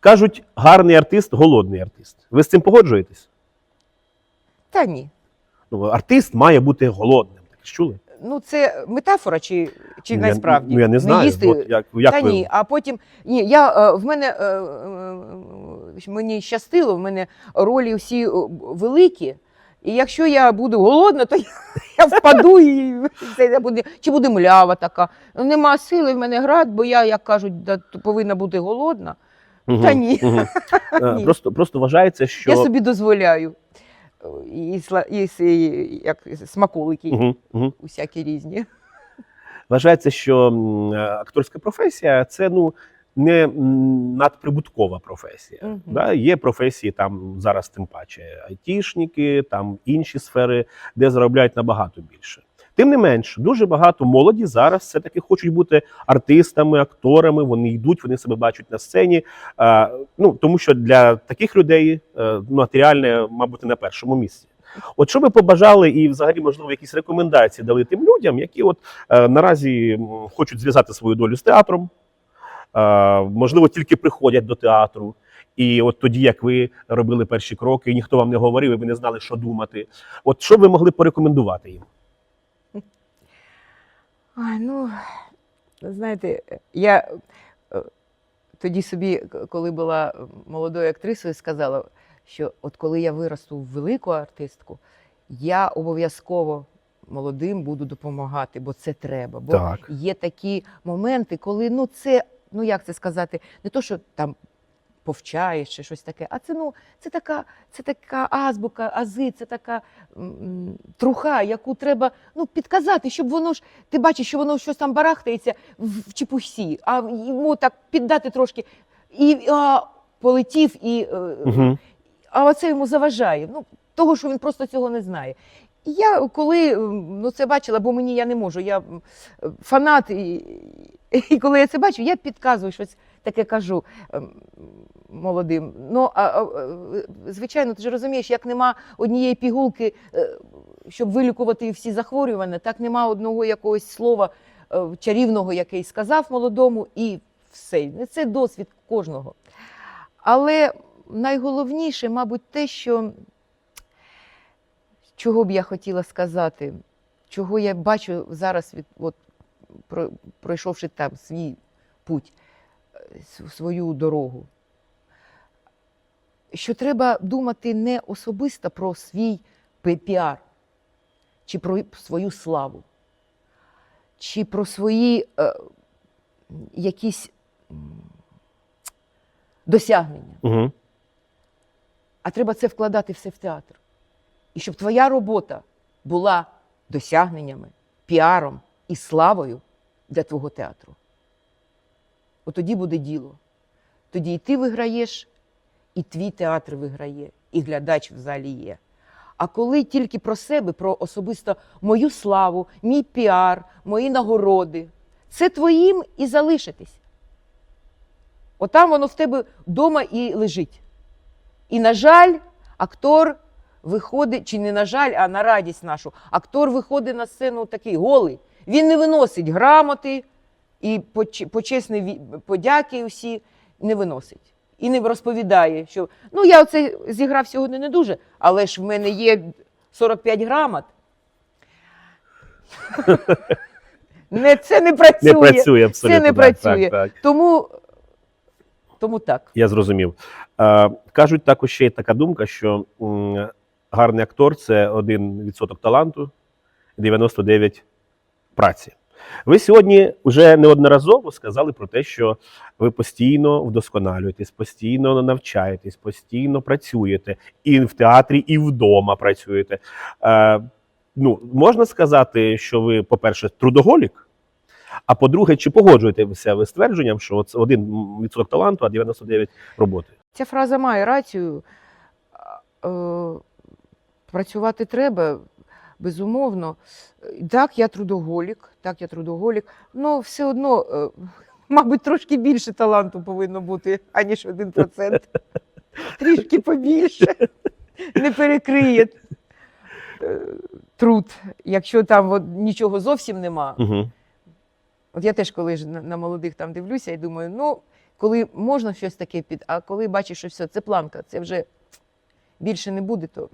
Кажуть, гарний артист, голодний артист. Ви з цим погоджуєтесь? Та ні. Ну, артист має бути голодним. Так чули? Ну, це метафора чи, чи Ну, я- насправді? Ну, я не знаю. їсти... От як, як Та ви... ні, а потім ні, я е, в мене е, е, мені щастило, в мене ролі всі великі. І якщо я буду голодна, то я, я впаду і це буде, чи буде млява така. Ну, Нема сили в мене грати, бо я, як кажуть, повинна бути голодна. Мгм, Та ні. Е, Ні. Просто, просто вважається, що. Я собі дозволяю. І, і, і як смаколики Мгм, мгм. усякі різні. Вважається, що е, акторська професія це ну не надприбуткова професія. Мгм. Да? Є професії там зараз, тим паче, айтішники, там інші сфери, де заробляють набагато більше. Тим не менш, дуже багато молоді зараз все таки хочуть бути артистами, акторами. Вони йдуть, вони себе бачать на сцені. Е, ну тому що для таких людей е, матеріальне, мабуть, на першому місці. От що ви побажали, і взагалі, можливо, якісь рекомендації дали тим людям, які от е, наразі хочуть зв'язати свою долю з театром, е, можливо, тільки приходять до театру. І от тоді, як ви робили перші кроки, і ніхто вам не говорив, і ви не знали, що думати. От що ви могли порекомендувати їм? Ай, ну, знаєте, я е, тоді собі, коли була молодою актрисою, сказала, що от коли я виросту в велику артистку, я обов'язково молодим буду допомагати, бо це треба. Бо Так. є такі моменти, коли ну це, ну як це сказати, не то, що там повчаєш чи щось таке, а це ну це така, це така азбука, ази, це така м, труха, яку треба ну підказати, щоб воно ж ти бачиш, що воно щось там барахтається в в чепусі, а йому так піддати трошки, і а, полетів і. Угу. а оце йому заважає. Ну, того, що він просто цього не знає. Я коли ну, це бачила, бо мені я не можу, я фанат, і, і коли я це бачу, я підказую щось таке кажу ем, молодим. Ну, а, звичайно, ти ж розумієш, як нема однієї пігулки, е, щоб вилікувати всі захворювання, так нема одного якогось слова е, чарівного, який сказав молодому, і все. Це досвід кожного. Але найголовніше, мабуть, те, що чого б я хотіла сказати, чого я бачу зараз, від, от, пройшовши там свій путь, е, свою дорогу. Що треба думати не особисто про свій піар, чи про свою славу, чи про свої е, якісь досягнення Угу. а треба це вкладати все в театр. І щоб твоя робота була досягненнями, піаром і славою для твого театру. От тоді буде діло. Тоді і ти виграєш, і твій театр виграє, і глядач в залі є. А коли тільки про себе, про особисто мою славу, мій піар, мої нагороди, це твоїм і залишитись. Отам воно в тебе вдома і лежить. І, на жаль, актор виходить, чи не на жаль, а на радість нашу, актор виходить на сцену такий голий. Він не виносить грамоти і почесні подяки усі не виносить. І не розповідає, що ну я оце зіграв сьогодні не дуже, але ж в мене є 45 грамот. Не, це не працює. Не працює абсолютно. Це не працює. Так, так. Тому, тому так. Я зрозумів. Е, кажуть, також ще є така думка, що м, гарний актор це 1% таланту, 99 праці. Ви сьогодні вже неодноразово сказали про те, що ви постійно вдосконалюєтесь, постійно навчаєтесь, постійно працюєте і в театрі, і вдома працюєте. Е, ну, можна сказати, що ви, по-перше, трудоголік, а по-друге, чи погоджуєтеся ви з твердженням, що це 1% таланту, а 99% роботи? Ця фраза має рацію. Е, Працювати треба, безумовно. Так, я трудоголік, так, я трудоголік, але все одно, е, мабуть, трошки більше таланту повинно бути, аніж 1%. Трішки побільше. Не перекриє е, труд, якщо там от, нічого зовсім нема. Угу. От я теж коли ж на, молодих там дивлюся і думаю, ну коли можна щось таке під, а коли бачиш, що все, це планка, це вже більше не буде, то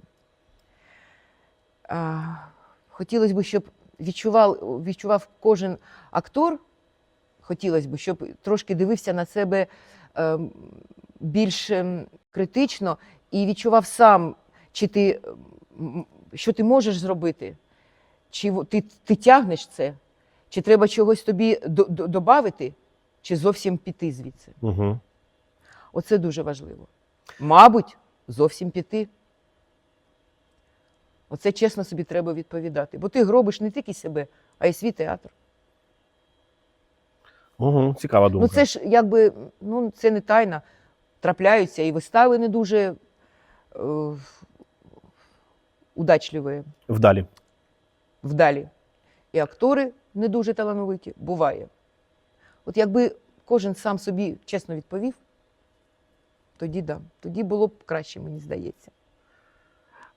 хотілося б, щоб відчував, відчував кожен актор, хотілося б, щоб трошки дивився на себе е, більш ем, критично і відчував сам, чи ти, що ти можеш зробити, чи ти, ти тягнеш це, чи треба чогось тобі додати, чи зовсім піти звідси. Угу. Оце дуже важливо. Мабуть, зовсім піти. Оце чесно собі треба відповідати. Бо ти гробиш не тільки себе, а й свій театр. Угу. Цікава думка. Ну це ж якби ну, це не тайна. Трапляються і вистави не дуже е, удачливі, Вдалі. вдалі. І актори не дуже талановиті. Буває. От якби кожен сам собі чесно відповів, тоді да, тоді було б краще, мені здається.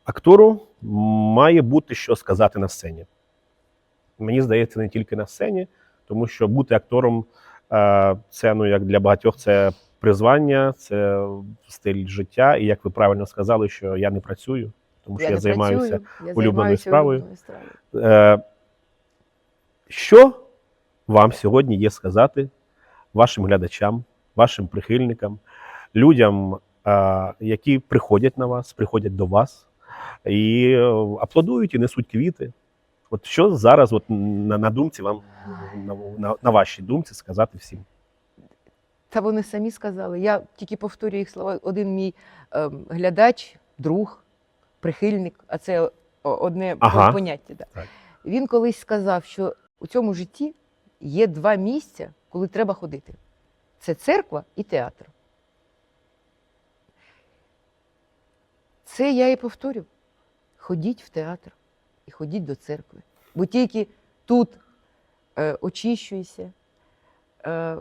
Актору має бути що сказати на сцені. Мені здається, не тільки на сцені, тому що бути актором е, це ну як для багатьох це призвання, це стиль життя. І як ви правильно сказали, що я не працюю, тому що я, не займаюся. працюю, улюбленою займаюся справою. улюбленою. Е, що вам сьогодні є сказати вашим глядачам, вашим прихильникам, людям, е, які приходять на вас, приходять до вас і е, аплодують і несуть квіти? От що зараз, от на, на думці вам на, на, на вашій думці сказати всім? Та вони самі сказали. Я тільки повторюю їх слова. Один мій ем, глядач, друг, прихильник, а це одне Ага. поняття. Да. Так. Він колись сказав, що у цьому житті є два місця, коли треба ходити: це церква і театр. Це я і повторю. Ходіть в театр і ходіть до церкви. Бо тільки тут е, очищуєшся, е,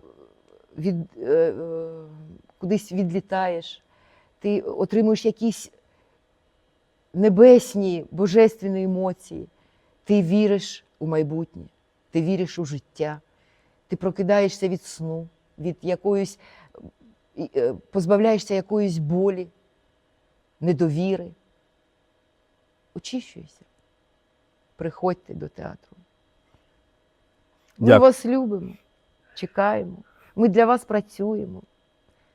від, е, е, кудись відлітаєш, ти отримуєш якісь небесні божественні емоції. Ти віриш у майбутнє, ти віриш у життя, ти прокидаєшся від сну, від якоїсь, е, позбавляєшся якоїсь болі, недовіри. Очищуйся. Приходьте до театру. Ми Дякую. вас любимо, чекаємо. Ми для вас працюємо.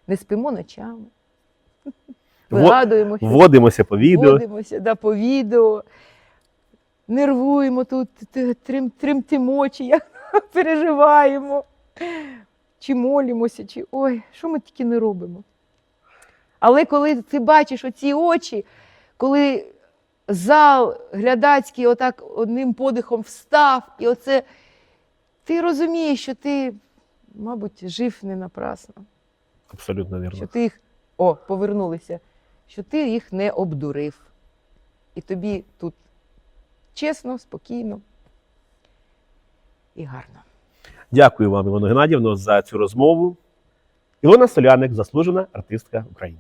Не спимо ночами. Во- Вигадуємо, Вводимося по відео. Водимося да, по відео, нервуємо тут, трим, тремтимо, чи як переживаємо, чи молимося, чи ой, що ми тільки не робимо. Але коли ти бачиш оці очі, коли зал глядацький отак одним подихом встав, і оце ти розумієш, що ти, мабуть, жив не напрасно Абсолютно вірно. що ти їх о, повернулися, що ти їх не обдурив. І тобі тут чесно, спокійно і гарно. Дякую вам, Івано Геннадівно, за цю розмову. Ілона Соляник, заслужена артистка України.